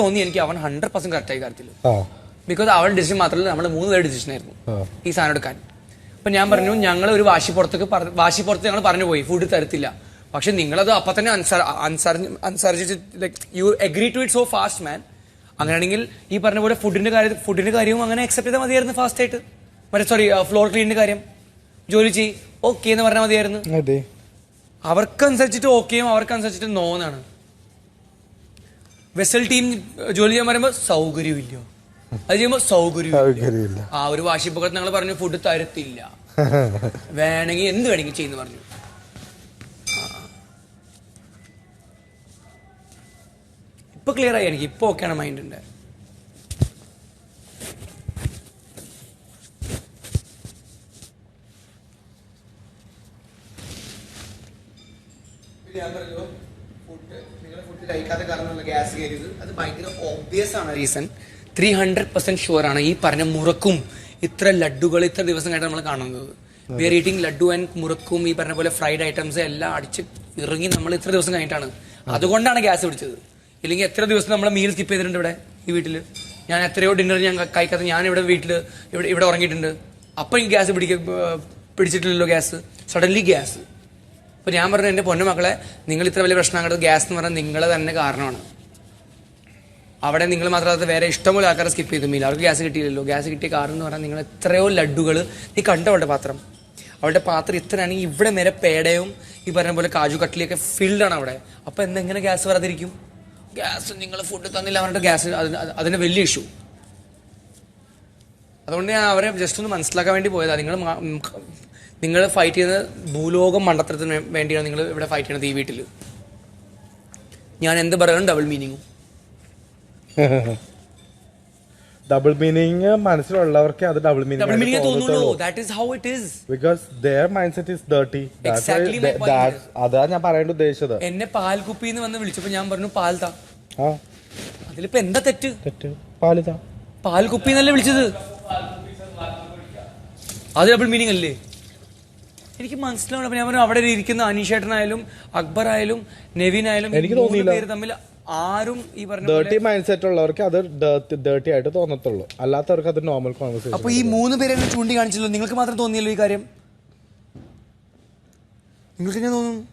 തോന്നി എനിക്ക് അവൻ ഹൺഡ്രഡ് പെർസെന്റ് കറക്റ്റ് ആയി കാര്യത്തിൽ ആ. ബിക്കോസ് അവളുടെ ഡിസിഷൻ മാത്രമല്ല നമ്മുടെ മൂന്ന് പേര് ഡിസിഷൻ ആയിരുന്നു. ഈ സാധനം എടുക്കാൻ. അപ്പൊ ഞാൻ പറഞ്ഞു ഞങ്ങൾ ഒരു വാശിപ്പുറത്തേക്ക് പറ- വാശിപ്പുറത്ത് ഞങ്ങൾ പറഞ്ഞു പോയി ഫുഡ് തരത്തില്ല. പക്ഷെ നിങ്ങളത് അപ്പൊ തന്നെ like you agree to it so fast man അങ്ങനെയാണെങ്കിൽ ഈ പറഞ്ഞ പോലെ ഫുഡിന്റെ കാര്യം ഫുഡിന്റെ കാര്യവും അങ്ങനെ അക്സെപ്റ്റ് ചെയ്താൽ മതിയായിരുന്നു ഫാസ്റ്റ് ആയിട്ട്. മറ്റേ സോറി ഫ്ലോർ ക്ലീനിന്റെ കാര്യം. ജോലി ചെയ് ഓക്കെ എന്ന് പറഞ്ഞാൽ മതിയായിരുന്നു. അവർക്കനുസരിച്ചിട്ട് ഓക്കെയും അവർക്കനുസരിച്ചിട്ട് നോന്നാണ് വെസൽ ടീം ജോലി ചെയ്യാൻ പറയുമ്പോൾ സൗകര്യമില്ല. അത് ചെയ്യുമ്പോൾ സൗകര്യം സൗകര്യമില്ല. ആ ഒരു വാശിപ്പുറത്ത് ഞങ്ങൾ പറഞ്ഞു ഫുഡ് തരത്തില്ല. വേണമെങ്കിൽ എന്ത് വേണമെങ്കിൽ ചെയ്യുന്നു പറഞ്ഞു. ഇപ്പൊ ക്ലിയർ ആയി എനിക്ക്. ഇപ്പൊ കഴിക്കാത്ത കാരണമുള്ള ഗ്യാസ് കയറിയത്. അത് ഭയങ്കര ഓബ്വിയസ് ആണ്. Reason three hundred percent sure ആണ് ഈ പറഞ്ഞ മുറക്കും ഇത്ര ലഡുകൾ ഇത്ര ദിവസം കഴിഞ്ഞാൽ നമ്മൾ കാണുന്നത്. We are eating laddu and മുറക്കും ഈ പറഞ്ഞ പോലെ ഫ്രൈഡ് ഐറ്റംസ് എല്ലാം അടിച്ച് ഇറങ്ങി നമ്മൾ ഇത്ര ദിവസം കഴിഞ്ഞിട്ടാണ്. അതുകൊണ്ടാണ് ഗ്യാസ് പിടിച്ചത്. ഇല്ലെങ്കിൽ എത്ര ദിവസം നമ്മൾ മീൽ സ്കിപ്പ് ചെയ്തിട്ടുണ്ട് ഇവിടെ ഈ വീട്ടിൽ ഞാൻ എത്രയോ ഡിന്നർ ഞാൻ കഴിക്കാത്ത ഞാൻ ഇവിടെ വീട്ടിൽ ഇവിടെ ഇവിടെ ഉറങ്ങിയിട്ടുണ്ട്. അപ്പം ഈ ഗ്യാസ് പിടിക്ക പിടിച്ചിട്ടില്ലല്ലോ ഗ്യാസ് സഡൻലി ഗ്യാസ് അപ്പൊ ഞാൻ പറഞ്ഞു എന്റെ പൊന്നു മക്കളെ നിങ്ങൾ ഇത്ര വലിയ പ്രശ്നം അങ്ങോട്ട് ഗ്യാസ് എന്ന് പറഞ്ഞാൽ നിങ്ങളെ തന്നെ കാരണമാണ്. അവിടെ നിങ്ങൾ മാത്രമല്ല വേറെ ഇഷ്ടംപോലെ ആൾക്കാരെ സ്കിപ്പ് ചെയ്തു മീൽ അവർക്ക് ഗ്യാസ് കിട്ടിയില്ലല്ലോ. ഗ്യാസ് കിട്ടിയ കാരണം എന്ന് പറഞ്ഞാൽ നിങ്ങൾ എത്രയോ ലഡ്ഡുകൾ നീ കണ്ടോ അവളുടെ പാത്രം. അവളുടെ പാത്രം ഇത്രയാണെങ്കിൽ ഇവിടെ നേരെ പേടയും ഈ പറഞ്ഞ പോലെ കാജു കട്ടിലിയൊക്കെ ഫിൽഡ് ആണ് അവിടെ. അപ്പൊ എന്തെങ്ങനെ ഗ്യാസ് വരാതിരിക്കും? ഗ്യാസ് നിങ്ങൾ ഫുഡ് തന്നില്ല അവരുടെ ഗ്യാസ് അതിന് വലിയ ഇഷ്യൂ അതുകൊണ്ട് ഞാൻ അവരെ ജസ്റ്റ് ഒന്ന് മനസ്സിലാക്കാൻ വേണ്ടി പോയതാണ് നിങ്ങൾ നിങ്ങൾ ഫൈറ്റ് ചെയ്യുന്നത് ഭൂലോകം മണ്ടത്തരത്തിന് വേണ്ടിയാണ് നിങ്ങൾ ഇവിടെ ഫൈറ്റ് ചെയ്യുന്നത് ഈ വീട്ടിൽ ഞാൻ എന്ത് പറയണം ഡബിൾ മീനിങ്ങും ഡബിൾ മീനിങ് മനസ്സിലുള്ളവർക്ക് അത് double meaning because their mind set is dirty അതാ ഞാൻ പറയേണ്ട ഉദ്ദേശിച്ചത്. എന്നെ പാൽ കുപ്പിന്ന് വന്ന് വിളിച്ചപ്പോ ഞാൻ പറഞ്ഞു പാൽ താ അതിലിപ്പോ എന്താ തെറ്റ്? തെറ്റ്. പാൽ കുപ്പി എന്നല്ലേ വിളിച്ചത്? അത് ഡബിൾ മീനിങ് അല്ലേ? എനിക്ക് മനസ്സിലാവണം. അപ്പൊ ഞാൻ പറഞ്ഞു അവിടെ ഇരിക്കുന്ന അനീഷേട്ടനായാലും അക്ബർ ആയാലും നെവിൻ ആയാലും എനിക്ക് തോന്നിയില്ല. പേര് തമ്മിൽ ആരും ഈ പറഞ്ഞ ഡേർട്ടി മൈൻഡ് സെറ്റ് ഉള്ളവർക്ക് അത് ഡേർട്ടി ആയിട്ട് തോന്നത്തുള്ളൂ. അല്ലാത്തവർക്ക് അത് നോർമൽ കോൺവെർസേഷൻ അപ്പൊ ഈ മൂന്ന് പേരെ ചൂണ്ടി കാണിച്ചല്ലോ നിങ്ങൾക്ക് മാത്രം തോന്നിയല്ലോ ഈ കാര്യം? നിങ്ങൾക്ക് ഞാൻ തോന്നുന്നു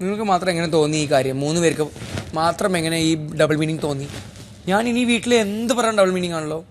നിങ്ങൾക്ക് മാത്രം എങ്ങനെ തോന്നി ഈ കാര്യം? മൂന്ന് പേർക്ക് മാത്രം എങ്ങനെ ഈ ഡബിൾ മീനിങ് തോന്നി? ഞാൻ ഇനി വീട്ടിൽ എന്ത് പറയാൻ ഡബിൾ മീനിങ് ആണല്ലോ.